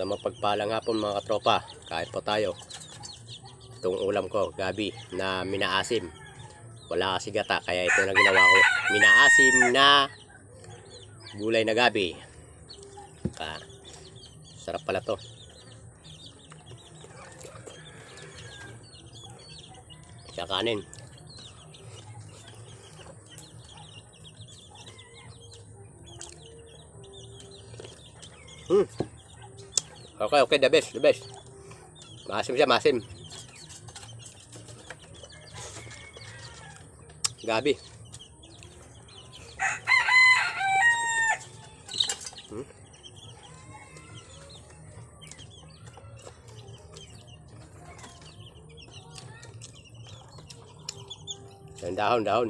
Sa mapagpalang hapon mga katropa, kahit po tayo. Itong ulam ko, gabi, na minaasim. Wala kasi gata, kaya ito na ginawa ko. Minaasim na gulay na gabi. Ka, sarap pala to. Sa kanin. Hmm. Okay, okay, the best, the best. Masim siya, masim. Gabi. Hmm. Yan, dahon, dahon.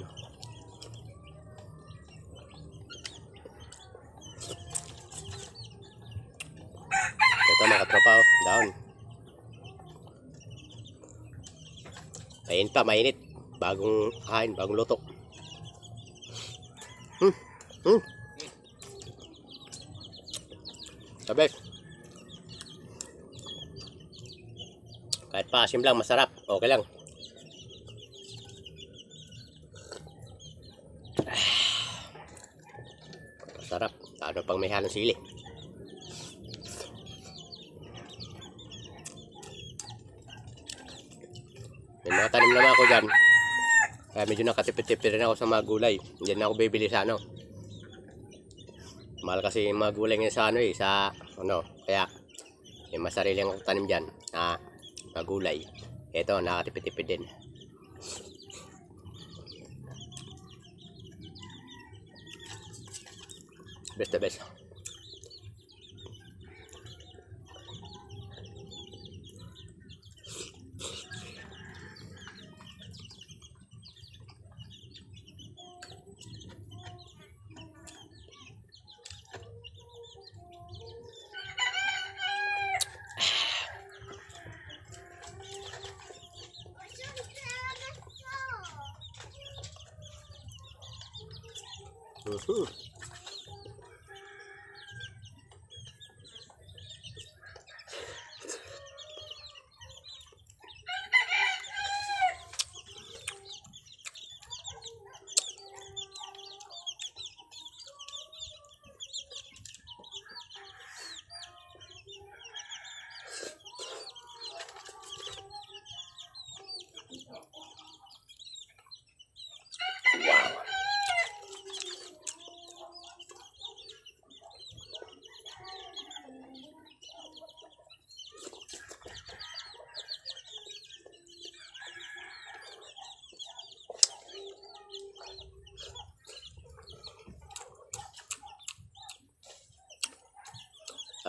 Ito mga katropa, oh, dahon. Mainit pa, mainit. Bagong kain, bagong luto. Hmm, hmm. Sabi. Kahit paasim lang, masarap. Okay lang. Masarap. Ano pang may halong sili. May mga tanim naman ako dyan. Kaya medyo nakatipid-tipid rin ako sa mga gulay. Hindi na ako bibili sa ano. Mahal kasi yung mga gulay ngayon sa ano eh. Sa ano. Kaya may masarili akong tanim dyan. Na mga gulay. Ito, nakatipid-tipid din. Best the best. 嗯哼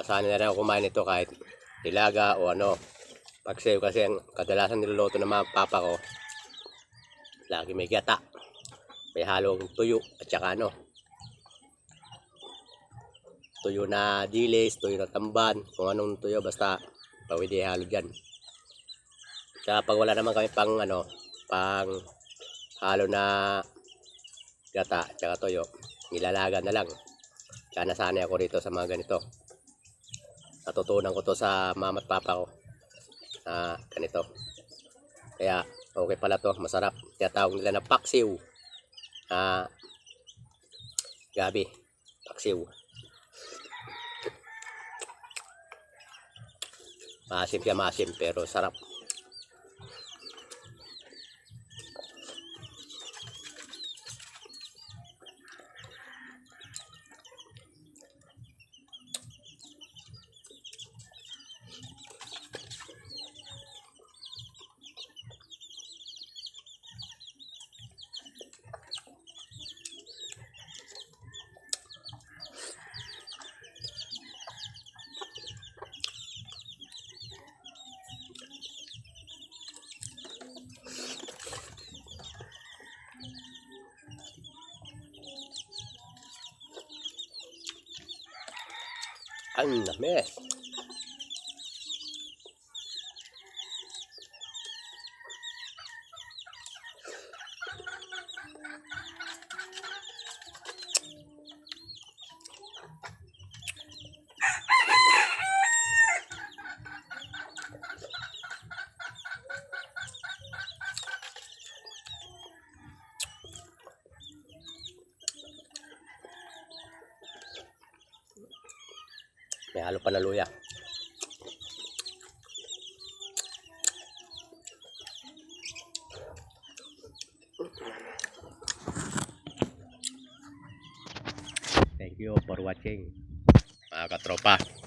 Asahan na rin ako kumain ito kahit nilaga o ano. Pagsayo kasi ang kadalasan niluluto ng mga papa ko. Lagi may gata. May halong tuyo at saka ano. Tuyo na dilis, tuyo na tamban, kung anong tuyo basta pwede halo dyan. Tsaka pag wala naman kami pang ano, pang halo na gata at saka tuyo, nilalaga na lang. Kaya nasanay ako rito sa mga ganito natutunan ko to sa mama at papa ko na ganito. Kaya okay pala to masarap. Kaya tawag nila na paksiw. Ah gabi paksiw. Maasim siya maasim pero sarap ang lamis May halo pa na luya. Thank you for watching. Mga katropa.